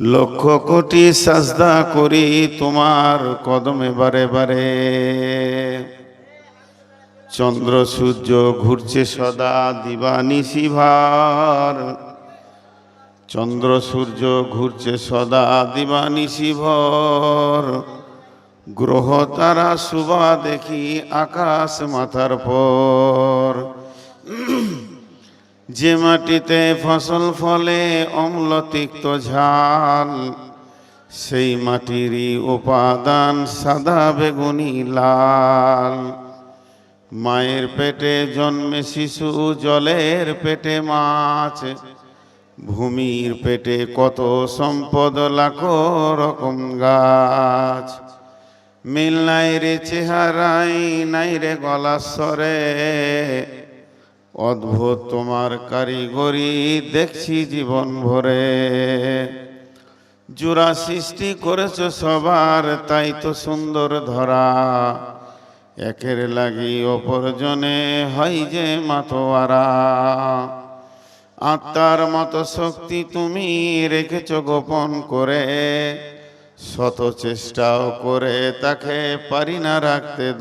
লক্ষ কোটি সাজদা করি তোমার কদমে বারে বারে। চন্দ্র সূর্য ঘুরছে সদা দিবানিশি ভার চন্দ্র সূর্য ঘুরছে সদা দিবানিশি ভর গ্রহ তারা শুভা দেখি আকাশ মাথার পর। যে মাটিতে ফসল ফলে অম্ল তিক্ত ঝাল, সেই মাটিরই উপাদান সাদা বেগুনি লাল। মায়ের পেটে জন্মে শিশু, জলের পেটে মাছ। ভূমির পেটে কত সম্পদ, লাখো রকম গাছ। মিল নাই রে চেহারাই নাই রে গলা স্বরে অদ্ভুত তোমার কারিগরি দেখছি জীবন ভরে। জোড়া সৃষ্টি করেছ সবার, তাই তো সুন্দর ধরা। একের লাগি অপরজনে হয় যে মাতোয়ারা। আত্মার মতো শক্তি তুমি রেখেছ গোপন করে। শত চেষ্টাও করে তাকে পারি না রাখতে